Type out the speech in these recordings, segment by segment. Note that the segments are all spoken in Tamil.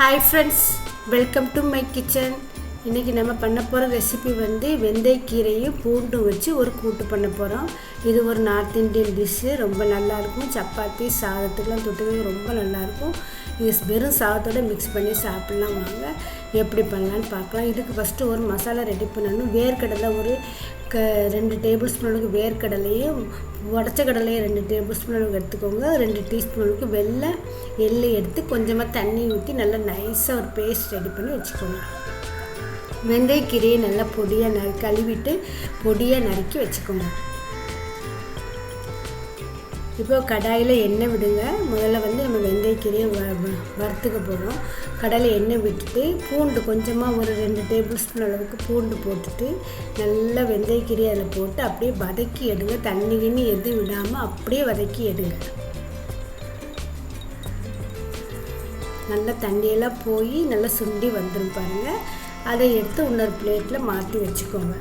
Hi friends welcome to my kitchen இன்றைக்கி நம்ம பண்ண போகிற ரெசிபி வந்து வெந்தயக்கீரையும் பூண்டும் வச்சு ஒரு கூட்டு பண்ண போகிறோம் இது ஒரு நார்த் இந்தியன் டிஷ்ஷு ரொம்ப நல்லாயிருக்கும் சப்பாத்தி சாதத்துக்கெலாம் தொட்டுக்க ரொம்ப நல்லாயிருக்கும் இது வெறும் சாதத்தோடு மிக்ஸ் பண்ணி சாப்பிட்லாம் வாங்க. எப்படி பண்ணலான்னு பார்க்கலாம். இதுக்கு ஃபஸ்ட்டு ஒரு மசாலா ரெடி பண்ணணும். வேர்க்கடலை ஒரு க ரெண்டு டேபிள் ஸ்பூன் அளவுக்கு வேர்க்கடலையும் உடச்ச கடலையும் ரெண்டு டேபிள் ஸ்பூன் அளவுக்கு எடுத்துக்கோங்க ரெண்டு டீஸ்பூன் அளவுக்கு வெள்ளை எள்ளை எடுத்து கொஞ்சமாக தண்ணி ஊற்றி நல்லா நைஸாக ஒரு பேஸ்ட் ரெடி பண்ணி வச்சுக்கோங்க. வெந்தயக்கீரையை நல்லா பொடியாக நறு கழுவிட்டு பொடியாக நறுக்கி வச்சுக்கோங்க. இப்போ கடாயில் எண்ணெய் விடுங்க. முதல்ல வந்து நம்ம வெந்தயக்கீரையை வ வ- வறுத்துக்க போகிறோம் கடாயில் எண்ணெய் விட்டுட்டு பூண்டு கொஞ்சமாக ஒரு ரெண்டு டேபிள் ஸ்பூன் அளவுக்கு பூண்டு போட்டுட்டு நல்லா வெந்தயக்கீரையை அதில் போட்டு அப்படியே வதக்கி எடுங்க. தண்ணி கிண்ணி எதுவும் விடாமல் அப்படியே வதக்கி எடுங்க. நல்லா தண்ணியெல்லாம் போய் நல்லா சுண்டி வந்துடும் பாருங்கள் அதை எடுத்து இன்னொரு பிளேட்டில் மாற்றி வச்சுக்கோங்க.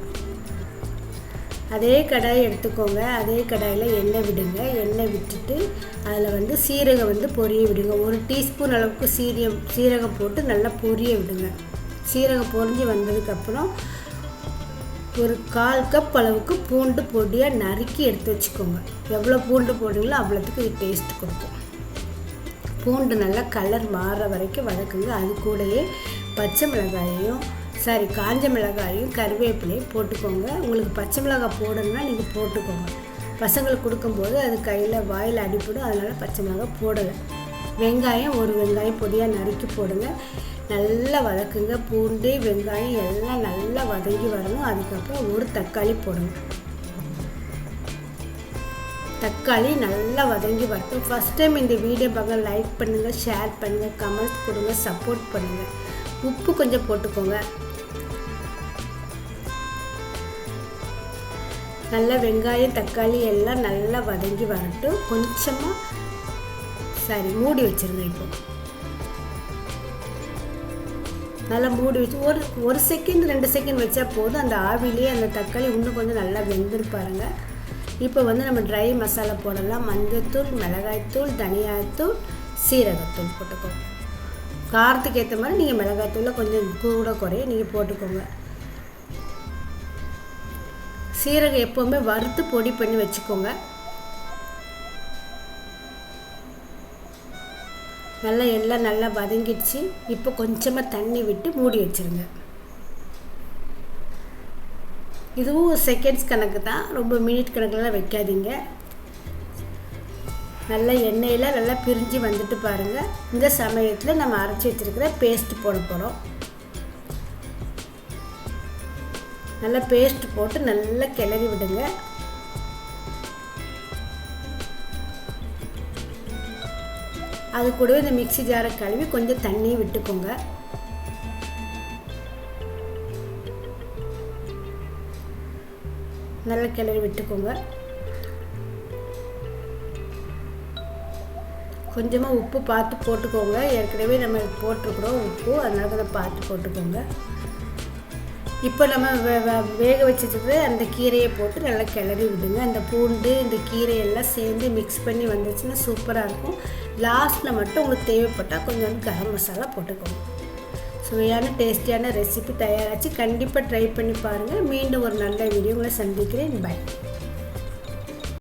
அதே கடாயை எடுத்துக்கோங்க. அதே கடாயில் எண்ணெய் விடுங்க. எண்ணெய் விட்டுட்டு அதில் வந்து சீரகம் வந்து பொரிய விடுங்க. ஒரு டீஸ்பூன் அளவுக்கு சீரியம் சீரகம் போட்டு நல்லா பொரிய விடுங்க. சீரகம் பொரிஞ்சு வந்ததுக்கப்புறம் ஒரு கால் கப் அளவுக்கு பூண்டு பொடியாக நறுக்கி எடுத்து வச்சுக்கோங்க. எவ்வளோ பூண்டு போடுங்களோ அவ்வளோத்துக்கு இது டேஸ்ட் கொடுக்கும். பூண்டு நல்லா கலர் மாறுற வரைக்கும் வதக்குங்க. அது கூடயே பச்சை மிளகாயையும் சாரி காஞ்ச மிளகாயும் கருவேப்பிலையும் போட்டுக்கோங்க. உங்களுக்கு பச்சை மிளகாய் போடணும்னா நீங்கள் போட்டுக்கோங்க. பசங்களுக்கு கொடுக்கும்போது அது கையில் வாயில் அடிப்படும் அதனால் பச்சை மிளகாய் போடலை. வெங்காயம் ஒரு வெங்காயம் பொடியாக நறுக்கி போடுங்க. நல்லா வதக்குங்க. பூண்டு வெங்காயம் எல்லாம் நல்லா வதங்கி வரணும். அதுக்கப்புறம் ஒரு தக்காளி போடுங்க தக்காளி நல்லா வதங்கி வரட்டும். ஃபஸ்ட் டைம் இந்த வீடியோ பார்க்க லைக் பண்ணுங்கள் ஷேர் பண்ணுங்கள் கமெண்ட்ஸ் கொடுங்க சப்போர்ட் பண்ணுங்கள் உப்பு கொஞ்சம் போட்டுக்கோங்க. நல்லா வெங்காயம் தக்காளி எல்லாம் நல்லா வதங்கி வரட்டும். கொஞ்சமாக சரி மூடி வச்சிருங்க இப்போ. நல்லா மூடி வச்சு ஒரு ஒரு செகண்ட் ரெண்டு செகண்ட் வச்சா போதும். அந்த ஆவிலேயே அந்த தக்காளி இன்னும் கொஞ்சம் நல்லா வெந்திருப்பாருங்க இப்போ வந்து நம்ம ட்ரை மசாலா போடலாம். மஞ்சத்தூள் மிளகாய்த்தூள் தனியாத்தூள் சீரகத்தூள் போட்டுக்கோங்க. காரத்துக்கு ஏற்ற மாதிரி நீங்கள் மிளகாய்த்தூளில் கொஞ்சம் கூட குறைய நீங்கள் போட்டுக்கோங்க. சீரகம் எப்போவுமே வறுத்து பொடி பண்ணி வச்சுக்கோங்க. நல்லா எல்லாம் நல்லா வதங்கிடுச்சு. இப்போ கொஞ்சமாக தண்ணி விட்டு மூடி வச்சிருங்க. இதுவும் செகண்ட்ஸ் கணக்கு தான். ரொம்ப மினிட் கணக்கெலாம் வைக்காதீங்க. நல்லா எண்ணெயில் நல்லா பிரிஞ்சு வந்துட்டு பாருங்கள் இந்த சமயத்தில் நம்ம அரைச்சி வச்சிருக்கிற பேஸ்ட் போட போகிறோம் நல்லா பேஸ்ட் போட்டு நல்லா கிளறி விடுங்க. அது கூடவே இந்த மிக்சி ஜாரை கழுவி கொஞ்சம் தண்ணி விட்டுக்கோங்க. நல்லா கிளறி விட்டுக்கோங்க. கொஞ்சமாக உப்பு பார்த்து போட்டுக்கோங்க. ஏற்கனவே நம்ம போட்டிருக்கிறோம் உப்பு அதனால கொஞ்சம் பார்த்து போட்டுக்கோங்க. இப்போ நம்ம வே- வே- வேக வச்சுட்டு அந்த கீரையை போட்டு நல்லா கிளறி விடுங்க. அந்த பூண்டு இந்த கீரையெல்லாம் சேர்ந்து மிக்ஸ் பண்ணி வந்துச்சுன்னா சூப்பராக இருக்கும். லாஸ்ட்டில் மட்டும் உங்களுக்கு தேவைப்பட்டால் கொஞ்சம் கரம் மசாலா போட்டுக்கோங்க. சுவையான டேஸ்டியான ரெசிபி தயாராச்சு. கண்டிப்பாக ட்ரை பண்ணி பாருங்கள் மீண்டும் ஒரு நல்ல வீடியோ உங்களை சந்திக்கிறேன். பை